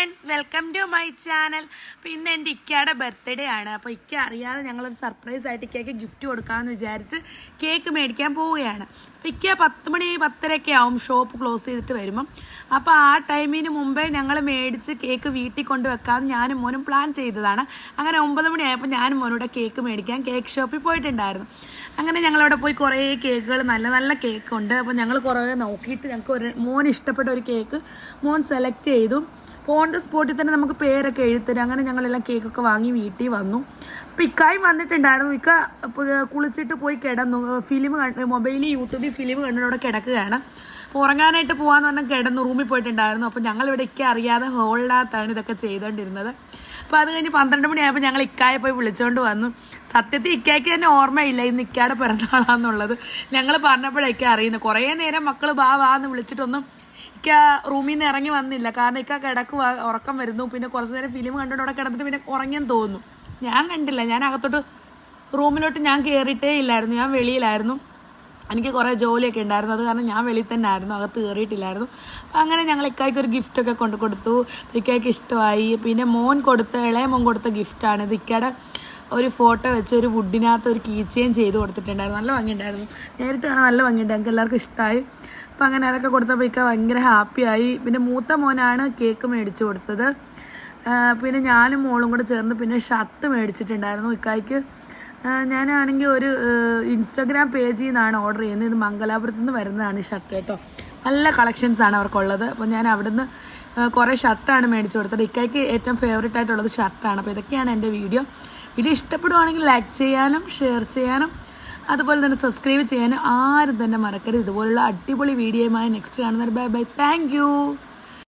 Friends welcome to my channel അപ്പോൾ ഇന്ന് എന്റെ ഇക്കയുടെ ബർത്ത്ഡേ ആണ്. അപ്പോൾ ഇക്ക അറിയാതെ ഞങ്ങളൊരു സർപ്രൈസ് ആയിട്ട് ഇക്കയ്ക്ക് ഗിഫ്റ്റ് കൊടുക്കാമെന്ന് വിചാരിച്ച് കേക്ക് മേടിക്കാൻ പോവുകയാണ്. അപ്പോൾ ഇക്ക പത്ത് മണി പത്തരയൊക്കെ ആവും ഷോപ്പ് ക്ലോസ് ചെയ്തിട്ട് വരുമ്പം. അപ്പോൾ ആ ടൈമിന് മുമ്പേ ഞങ്ങൾ മേടിച്ച് കേക്ക് വീട്ടിൽ കൊണ്ട് വെക്കാമെന്ന് ഞാനും മോനും പ്ലാൻ ചെയ്തതാണ്. അങ്ങനെ ഒമ്പത് മണിയായപ്പോൾ ഞാനും മോനോടെ കേക്ക് മേടിക്കാൻ കേക്ക് ഷോപ്പിൽ പോയിട്ടുണ്ടായിരുന്നു. അങ്ങനെ ഞങ്ങളവിടെ പോയി കുറേ കേക്കുകൾ നല്ല നല്ല കേക്ക് ഉണ്ട്. അപ്പോൾ ഞങ്ങൾ കുറേ നോക്കിയിട്ട് ഞങ്ങൾക്ക് ഒരു മോൻ ഇഷ്ടപ്പെട്ട ഒരു കേക്ക് മോൻ സെലക്ട് ചെയ്തു. ഓൺ ദ സ്പോട്ടിൽ തന്നെ നമുക്ക് പേരൊക്കെ എഴുത്തരും അങ്ങനെ ഞങ്ങളെല്ലാം കേക്കൊക്കെ വാങ്ങി വീട്ടിൽ വന്നു. അപ്പോൾ ഇക്കായും വന്നിട്ടുണ്ടായിരുന്നു. ഇക്ക കുളിച്ചിട്ട് പോയി കിടന്നു. ഫിലിം കണ്ട് മൊബൈലിൽ യൂട്യൂബിൽ ഫിലിം കണ്ടിട്ട് അവിടെ കിടക്കുകയാണ് അപ്പോൾ ഉറങ്ങാനായിട്ട് പോകാമെന്ന് പറഞ്ഞാൽ കിടന്നു. റൂമിൽ പോയിട്ടുണ്ടായിരുന്നു. അപ്പോൾ ഞങ്ങളിവിടെ ഇക്ക അറിയാതെ ഹോളിനകത്താണ് ഇതൊക്കെ ചെയ്തുകൊണ്ടിരുന്നത് അപ്പോൾ അത് കഴിഞ്ഞ് പന്ത്രണ്ട് മണിയായപ്പോൾ ഞങ്ങൾ ഇക്കായെ പോയി വിളിച്ചുകൊണ്ട് വന്നു. സത്യത്തിൽ ഇക്കായ്ക്ക് തന്നെ ഓർമ്മയില്ല ഇന്ന് ഇക്കയുടെ പിറന്നാളാന്നുള്ളത്. ഞങ്ങൾ പറഞ്ഞപ്പോഴേക്കെ അറിയുന്നത്. കുറേ നേരം മക്കൾ ബാ വാ എന്ന് വിളിച്ചിട്ടൊന്നും ഇക്ക റൂമിൽ നിന്ന് ഇറങ്ങി വന്നില്ല. കാരണം ഇക്ക കിടക്ക് ഉറക്കം വരുന്നു. പിന്നെ കുറച്ച് നേരം ഫിലിം കണ്ടുകൊണ്ട് അവിടെ കിടന്നിട്ട് പിന്നെ ഉറങ്ങിയെന്ന് തോന്നുന്നു. ഞാൻ കണ്ടില്ല. ഞാൻ അകത്തോട്ട് റൂമിലോട്ട് ഞാൻ കയറിയിട്ടേ ഇല്ലായിരുന്നു. ഞാൻ വെളിയിലായിരുന്നു. എനിക്ക് കുറേ ജോലിയൊക്കെ ഉണ്ടായിരുന്നു. അത് കാരണം ഞാൻ വെളിയിൽ തന്നെ ആയിരുന്നു. അകത്ത് കയറിയിട്ടില്ലായിരുന്നു അങ്ങനെ ഞങ്ങൾ ഇക്കായ്ക്ക് ഒരു ഗിഫ്റ്റൊക്കെ കൊണ്ട് കൊടുത്തു. ഇക്കായ്ക്ക് ഇഷ്ടമായി. പിന്നെ മോൻ കൊടുത്ത ഇളയ മോൻ കൊടുത്ത ഗിഫ്റ്റാണ് ഇത് ഇക്കയുടെ ഒരു ഫോട്ടോ വെച്ച് ഒരു വുഡിനകത്ത് ഒരു കീച്ചയും ചെയ്ത് കൊടുത്തിട്ടുണ്ടായിരുന്നു. നല്ല ഭംഗിയുണ്ടായിരുന്നു. നേരിട്ട് കാണാൻ നല്ല ഭംഗിയുണ്ട്. ഞങ്ങൾക്ക് എല്ലാവർക്കും ഇഷ്ടമായി അപ്പം അങ്ങനെ അതൊക്കെ കൊടുത്തപ്പോൾ ഇക്ക ഭയങ്കര ഹാപ്പിയായി പിന്നെ മൂത്ത മോനാണ് കേക്ക് മേടിച്ചു കൊടുത്തത്. പിന്നെ ഞാനും മോളും കൂടെ ചേർന്ന് പിന്നെ ഷർട്ട് മേടിച്ചിട്ടുണ്ടായിരുന്നു ഇക്കായ്ക്ക്. ഞാനാണെങ്കിൽ ഒരു ഇൻസ്റ്റാഗ്രാം പേജിൽ നിന്നാണ് ഓർഡർ ചെയ്യുന്നത്. ഇത് മംഗലാപുരത്ത് നിന്ന് വരുന്നതാണ് ഈ ഷർട്ട് കേട്ടോ. നല്ല കളക്ഷൻസ് ആണ് അവർക്കുള്ളത്. അപ്പോൾ ഞാൻ അവിടുന്ന് കുറേ ഷർട്ടാണ് മേടിച്ചു കൊടുത്തത്. ഇക്കായ്ക്ക് ഏറ്റവും ഫേവറേറ്റ് ആയിട്ടുള്ളത് ഷർട്ടാണ്. അപ്പോൾ ഇതൊക്കെയാണ് എന്റെ വീഡിയോ വീഡിയോ ഇഷ്ടപ്പെടുവാണെങ്കിൽ ലൈക്ക് ചെയ്യാനും ഷെയർ ചെയ്യാനും അതുപോലെ തന്നെ സബ്സ്ക്രൈബ് ചെയ്യാനും ആരും തന്നെ മറക്കരുത്. ഇതുപോലുള്ള അടിപൊളി വീഡിയോയുമായി നെക്സ്റ്റ് കാണുന്നവർ ബൈ ബൈ താങ്ക്